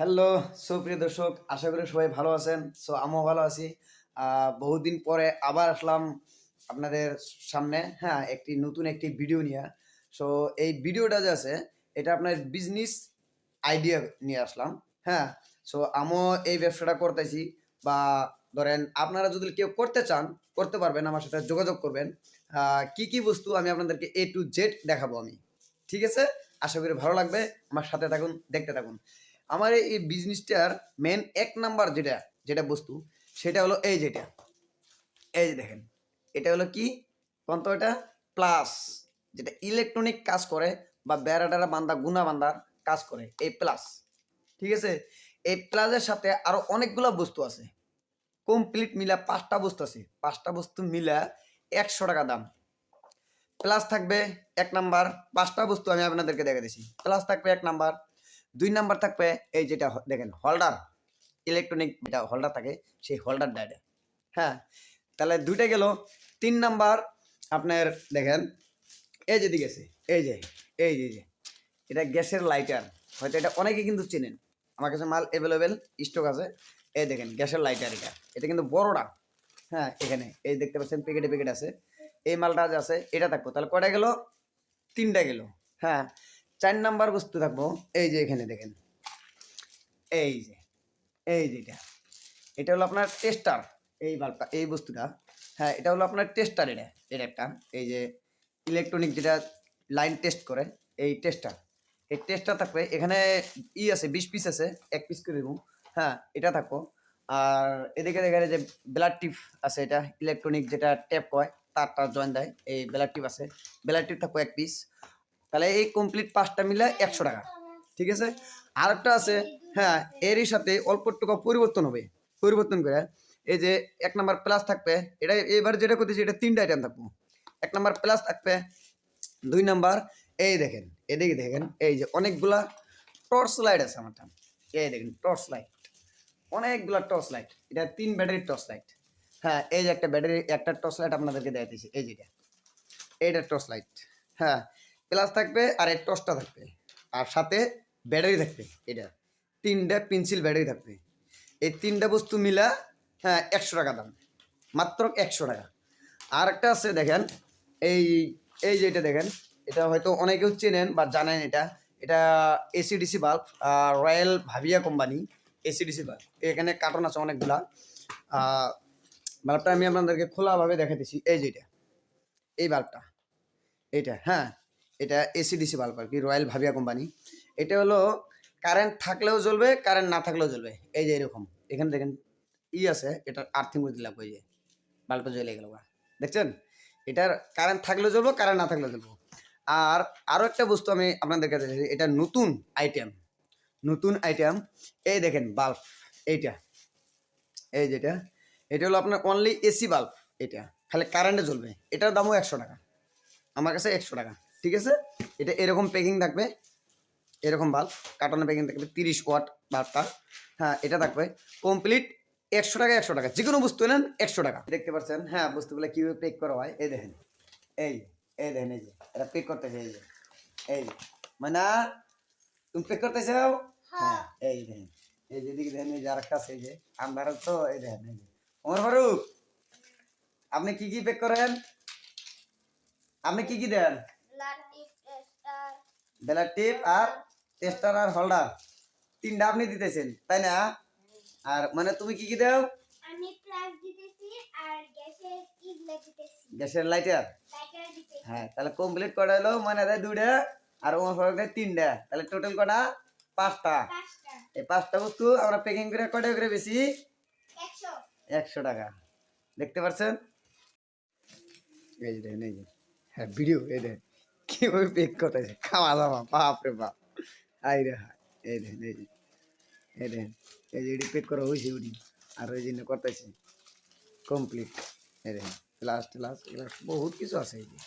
Hello, সুপ্রিয় দর্শক, আশা করি সবাই ভালো আছেন। সো আমিও ভালো আছি। বহুদিন পরে আবার আসলাম আপনাদের সামনে হ্যাঁ একটি নতুন একটি ভিডিও নিয়ে। সো এই ভিডিওটা যে আছে, এটা আপনার বিজনেস আইডিয়া নিয়ে আসলাম হ্যাঁ। সো আমিও এই ব্যবসাটা করতেছি বা ধরেন আপনারা যদি কেউ করতে চান, করতে পারবেন, আমার সাথে যোগাযোগ করবেন। কি কি বস্তু আমি আপনাদেরকে এ টু জেড দেখাবো আমি, ঠিক আছে? আশা করি ভালো লাগবে, আমার সাথে থাকুন, দেখতে থাকুন। আমার এই বিজনেসটার মেন এক নাম্বার যেটা যেটা বস্তু, সেটা হলো এই যেটা। এই যে দেখেন, এটা হলো কি? কোন এটা? প্লাস যেটা ইলেকট্রনিক কাজ করে বা বেড়াটারা বান্দা গুনা বান্দার কাজ করে, এই প্লাস ঠিক আছে? এই প্লাসের সাথে আরও অনেকগুলো বস্তু আছে। কমপ্লিট মিলা পাঁচটা বস্তু আছে। পাঁচটা বস্তু মিলা একশো টাকা দাম। প্লাস থাকবে এক নাম্বার পাঁচটা বস্তু আমি আপনাদেরকে দেখে দিছি প্লাস থাকবে এক নাম্বার দুই নাম্বার থাকবে, এই যেটা দেখেন হোল্ডার ইলেকট্রনিক যেটা হোল্ডার থাকে, সেই হোল্ডার এটা হ্যাঁ তাহলে দুইটা গেল। তিন নাম্বার আপনার, দেখেন, এই যে দিকে আছে, এই যে এই যে যে, এটা গ্যাসের লাইটার হয়তো এটা অনেকে কিন্তু চেনেন। আমার কাছে মাল অ্যাভেলেবেল স্টক আছে। এই দেখেন, গ্যাসের লাইটার এটা। এটা কিন্তু বড়টা। হ্যাঁ এখানে, এই দেখতে পাচ্ছেন প্যাকেটে প্যাকেট আছে। এই মালটা আছে, এটা থাকব। তাহলে কয়টা গেল? তিনটা গেল। হ্যাঁ চার নাম্বার বস্তু থাকব, এই যে এখানে দেখেন। এই যে, এই যেটা এটা। হলো আপনার টেস্টার এই বাল্বটা এই বস্তুটা। হ্যাঁ এটা হলো আপনার টেস্টার এটা এটা একটা। এই যে ইলেকট্রনিক যেটা লাইন টেস্ট করে, এই টেস্টার এই টেস্টার থাকবে এখানে ই আছে, বিশ পিস আছে, এক পিস করে দেবো। হ্যাঁ এটা থাকব। আর এদিকে দেখেন এই যে ব্লাড টিপ আছে এটা ইলেকট্রনিক যেটা ট্যাপ কয় তারটা জয়েন দেয়, এই ব্লাড টিপ আছে। ব্লাড টিপ থাকব এক পিস তাহলে এই কমপ্লিট পাঁচটা মিলে একশো টাকা। ঠিক আছে? আরেকটা আছে হ্যাঁ এরই সাথে অল্প টাকা পরিবর্তন হবে। পরিবর্তন করে, এই যে এক নাম্বার প্লাস থাকবে, এটা এবার যেটা করতেছি, এটা তিনটা আইটেম থাকব। এক নাম্বার প্লাস থাকবে, দুই নাম্বার, এই দেখেন, এদিকে দেখেন, এই যে অনেকগুলা টর্চ লাইট আছে আমারটা। এই দেখেন টর্চ লাইট অনেকগুলা টর্চ লাইট এটা তিন ব্যাটারির টর্চ লাইট হ্যাঁ এই যে একটা ব্যাটারি একটা টর্চ লাইট আপনাদেরকে দেখাইতেছি, এই যেটা এইটা টর্চ লাইট হ্যাঁ প্লাস থাকবে আর এই টর্চটা থাকবে। আর সাথে ব্যাটারি থাকবে এটা। তিনটা পেন্সিল ব্যাটারি থাকবে। এই তিনটা বস্তু মিলা হ্যাঁ একশো টাকা দাম। মাত্র একশো টাকা। আর একটা আছে দেখেন, এই এই যে এটা দেখেন, এটা হয়তো অনেকেও চেনেন বা জানেন এটা। এটা এসিডিসি বাল্ব রয়্যাল ভাবিয়া কোম্পানি এসিডিসি বাল্ব এখানে কার্টন আছে অনেকগুলা। বাল্বটা আমি আপনাদেরকে খোলাভাবে দেখাতেছি এই যে এটা। এই বাল্বটা এইটা হ্যাঁ। এটা এসিডিসি বাল্ব আর কি রয়্যাল ভাবিয়া কোম্পানি এটা হলো কারেন্ট থাকলেও জ্বলবে কারেন্ট না থাকলেও জ্বলবে। এই যে এরকম। এখানে দেখেন, ই আছে, এটার আর্থিং করে দিলাম, ওই যে বাল্বটা জ্বলে গেল দেখছেন? এটার কারেন্ট থাকলেও জ্বলবো কারেন্ট না থাকলেও জ্বলবো। আর আরও একটা বস্তু আমি আপনাদেরকে দেখাচ্ছি এটা নতুন আইটেম নতুন আইটেম এই দেখেন বাল্ব এইটা। এই যেটা এটা। হলো আপনার অনলি এসি বাল্ব এটা। খালি কারেন্টে জ্বলবে। এটার দামও একশো টাকা। আমার কাছে একশো টাকা। ঠিক আছে? এটা এরকম প্যাকিং থাকবে। এরকম বাল্ব কার্টনের প্যাকিং থাকবে তিরিশ ওয়াট বাল্বটা হ্যাঁ এটা থাকবে। কমপ্লিট একশো টাকা একশো টাকা। যে কোনো বস্তু নেন একশো টাকা। দেখতে পাচ্ছেন? হ্যাঁ বস্তুগুলো কীভাবে পেক করা হয়? এই দেখেন। এই এই দেখেন এই যে। এটা পেক করতেছে এই যে। এই যে মানে তুমি পেক করতে চাও? হ্যাঁ। এই দেখেন। এই যেদিকে দেখেন এই যে আরেকটা আছে এই যে। আন্ধার তো এই দেখেন এই যে। ওমর ফারুক আপনি কি কি পেক করেন? আপনি কি কি দেন? বেলার টিপ আর টেস্টার আর হোল্ডার তিনটা আপনি দিতেছেন তাই না? আর মানে তুমি কি কি দাও? আমি প্লাস দিতেছি আর গ্যাসের দিতেছি। গ্যাসের লাইটার লাইটার দিতেছি। হ্যাঁ তাহলে কমপ্লিট করা হলো? মানে দেয় দুইটা আর ওমর ফারুক তিনটা। তাহলে টোটাল কটা? পাঁচটা। পাঁচটা। এই পাঁচটা বস্তু আমরা প্যাকিং করে কটা করে বেশি? একশো। একশো টাকা। দেখতে পাচ্ছেন? এই যে দেখেন এই যে। হ্যাঁ ভিডিও এই দেখেন। কীভাবে পেক করতেছে খাওয়া দাওয়া বাপ রে বাপ হাই রে হাই এই দেখেন এই এই দেখেন এই যে পেক করা হয়েছে উনি আর ওই জন্য করতেছে কমপ্লিট এই দেখেন প্লাস ট্লাস এগুলো বহুত কিছু আছে এই যে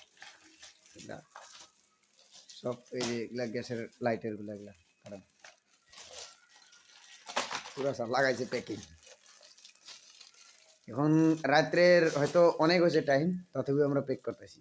সব এই যে এগুলা গ্যাসের লাইটেরগুলা এগুলা কারণ পুরো সব লাগাইছে প্যাকিং এখন রাত্রের হয়তো অনেক হয়েছে টাইম তথাপি আমরা পেক করতেছি